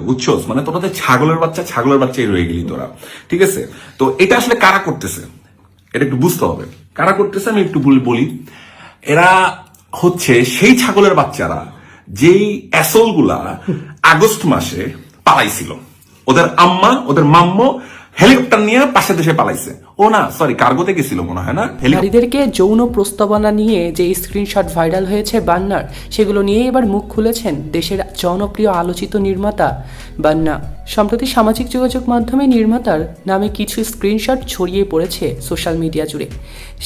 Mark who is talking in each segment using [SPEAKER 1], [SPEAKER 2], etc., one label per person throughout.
[SPEAKER 1] বুঝছোস মানে তোরা ছাগলের বাচ্চা, ছাগলের বাচ্চাই রয়ে গেলি তোরা। ঠিক আছে? তো এটা আসলে কারা করতেছে? এটা একটু বুঝতে হবে। কারা করতেছে আমি একটু বলি- এরা হচ্ছে সেই ছাগলের বাচ্চারা যেই অ্যাসলগুলা আগস্ট মাসে পালাইছিল। ওদের আম্মা, ওদের মাম্ম হেলিকপ্টার নিয়ে পাশের দেশে পালাইছে। ও না সরি কার্গোতে গেছিল মনে হয় না?
[SPEAKER 2] নারীদেরকে যৌন প্রস্তাবনা নিয়ে যে স্ক্রিনশট ভাইরাল হয়েছে বান্নার, সেগুলো নিয়ে এবার মুখ খুলেছেন দেশের জনপ্রিয় আলোচিত নির্মাতা বান্না। সম্প্রতি সামাজিক যোগাযোগ মাধ্যমে নির্মাতার নামে কিছু স্ক্রিনশট ছড়িয়ে পড়েছে সোশ্যাল মিডিয়া জুড়ে।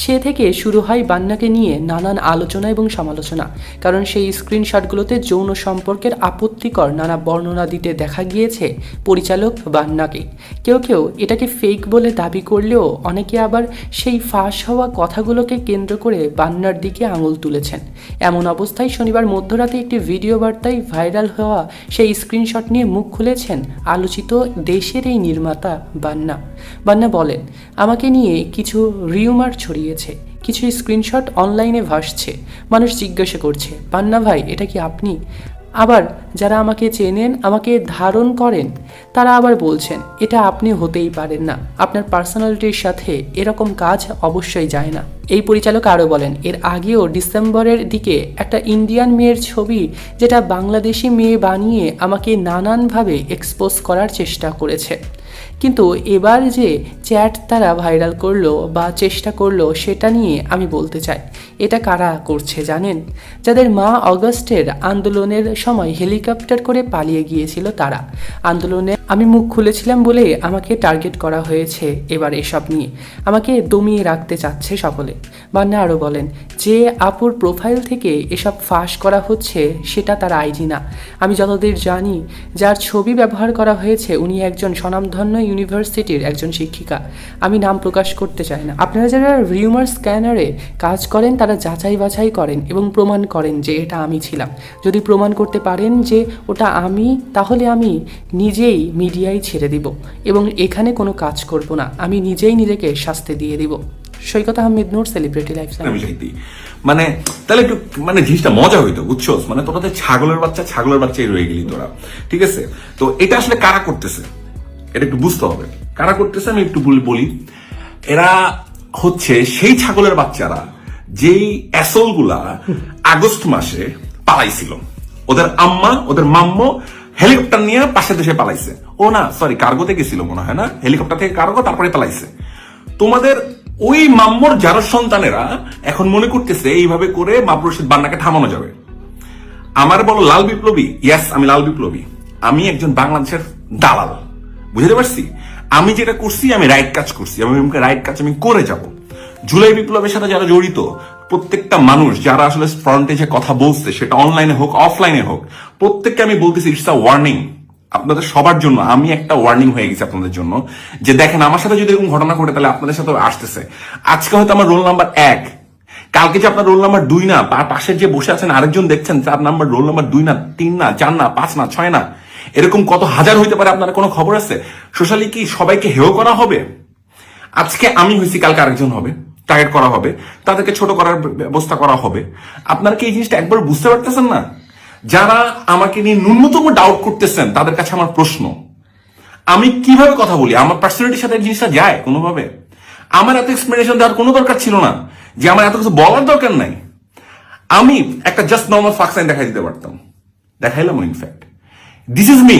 [SPEAKER 2] সে থেকে শুরু হয় বান্নাকে নিয়ে নানান আলোচনা এবং সমালোচনা, কারণ সেই স্ক্রিনশটগুলোতে যৌন সম্পর্কের আপত্তিকর নানা বর্ণনা দিতে দেখা গিয়েছে পরিচালক বান্নাকে। কেউ কেউ এটাকে ফেক বলে দাবি করলেও অনেকে আবার সেই ফাঁস হওয়া কথাগুলোকে কেন্দ্র করে বান্নার দিকে আঙুল তুলেছেন। এমন অবস্থায় শনিবার মধ্যরাতে একটি ভিডিও বার্তায় ভাইরাল হওয়া সেই স্ক্রিনশট নিয়ে মুখ খুলেছেন আলোচিত দেশের এই নির্মাতা বান্না। বান্না বলেন, আমাকে নিয়ে কিছু রিউমার ছড়িয়েছে, কিছু স্ক্রিনশট অনলাইনে ভাসছে, মানুষ জিজ্ঞাসা করছে, বান্না ভাই, এটা কি আপনি? আবার যারা আমাকে চেনেন, আমাকে ধারণ করেন, তারা আবার বলছেন, এটা আপনি হতেই পারেন না। আপনার পার্সোনালিটির সাথে এরকম কাজ অবশ্যই যায় না। এই পরিচালক আরও বলেন, এর আগেও ডিসেম্বরের দিকে একটা ইন্ডিয়ান মেয়ের ছবি, যেটা বাংলাদেশি মেয়ে বানিয়ে আমাকে নানানভাবে এক্সপোজ করার চেষ্টা করেছে। কিন্তু এবার যে চ্যাট তারা ভাইরাল করল বা চেষ্টা করল সেটা নিয়ে আমি বলতে চাই, এটা কারা করছে জানেন? যাদের মা অগস্টের আন্দোলনের সময় হেলিকপ্টার করে পালিয়ে গিয়েছিল তারা। আন্দোলনে আমি মুখ খুলেছিলাম বলে আমাকে টার্গেট করা হয়েছে এবার এসব নিয়ে। আমাকে দমিয়ে রাখতে চাচ্ছে সকলে। বান্না আরও বলেন, যে আপুর প্রোফাইল থেকে এসব ফাঁস করা হচ্ছে, সেটা তার আইডি না। আমি যতদূর জানি, যার ছবি ব্যবহার করা হয়েছে, উনি একজন স্বনামধন্য ইউনিভার্সিটির একজন শিক্ষিকা। আমি নাম প্রকাশ করতে চাই না। আপনারা যারা রিউমার স্ক্যানারে কাজ করেন, তারা যাচাই বাছাই করেন এবং প্রমাণ করেন যে এটা আমি ছিলাম। যদি প্রমাণ করতে পারেন যে ওটা আমি, তাহলে আমি নিজেই মিডিয়ায় ছেড়ে দিব এবং এখানে কোনো কাজ করব না। আমি নিজেই নিজেকে শাস্তি দিয়ে দিব। সৈকত আহমেদ নূর সেলিব্রিটি লাইফ
[SPEAKER 1] মানে তাহলে একটু মানে জিনিসটা মজা হইতো বুঝছোস মানে তোরা তো ছাগলের বাচ্চা, ছাগলের বাচ্চাই রয়ে গেলি তোরা। ঠিক আছে? তো এটা আসলে কারা করতেছে? এটা একটু বুঝতে হবে। কারা করতেছে আমি একটু বলি- এরা হচ্ছে সেই ছাগলের বাচ্চারা যেই অ্যাসলগুলা আগস্ট মাসে পালাইছিল। ওদের আম্মা, ওদের মাম্ম হেলিকপ্টার নিয়ে পাশের দেশে পালাইছে। ও না সরি কার্গোতে গেছিল মনে হয় না? হেলিকপ্টার থেকে কার্গো, তারপরে পালাইছে। তোমাদের ওই মাম্মর যারা সন্তানেরা এখন মনে করতেছে এইভাবে করে মাবরুর রশিদ বান্নাকে থামানো যাবে। আমার বলো লাল বিপ্লবী ইয়াস আমি লাল বিপ্লবী। আমি একজন বাংলাদেশের দালাল। বুঝতে পারছি? আমি যেটা করছি, আমি রাইট কাজ করছি। আমি রাইট কাজ আমি করে যাব। জুলাই বিপ্লবের সাথে যারা জড়িত, প্রত্যেকটা মানুষ যারা আসলে ফ্রন্টে যে কথা বলছে, সেটা অনলাইনে হোক অফলাইনে হোক, প্রত্যেককে আমি বলতেছি ইটস আ ওয়ার্নিং আপনাদের সবার জন্য, আমি একটা ওয়ার্নিং হয়ে গেছি আপনাদের জন্য, যে দেখেন, আমার সাথে যদি এরকম ঘটনা ঘটে, তাহলে আপনাদের সাথে আসতেছে। আজকে হয়তো আমার রোল নাম্বার এক, কালকে যে আপনার রোল নাম্বার দুই না, তার পাশের যে বসে আছেন আরেকজন দেখছেন, তার নাম্বার রোল নাম্বার দুই না, তিন না, চার না, পাঁচ না, ছয় না, এরকম কত হাজার হইতে পারে, আপনার কোনো খবর আছে? সোশ্যালি কি সবাইকে হেয় করা হবে? আজকে আমি হয়েছি কালকে আরেকজন হবে। টার্গেট করা হবে, তাদেরকে ছোট করার ব্যবস্থা করা হবে। আপনারা কি এই জিনিসটা একবার বুঝতে পারতেছেন না? যারা আমাকে নিয়ে ন্যূনতম ডাউট করতেছেন, তাদের কাছে আমার প্রশ্ন। আমি কীভাবে কথা বলি? আমার পার্সোনালিটির সাথে জিনিসটা যায় কোনোভাবে? আমার এত এক্সপ্লেনেশন দেওয়ার কোনো দরকার ছিল না, যে আমার এত কিছু বলার দরকার নাই। আমি একটা জাস্ট নর্মাল ফাক্সাইন দেখাই দিতে পারতাম। দেখাইলাম ইনফ্যাক্ট দিস ইজ মি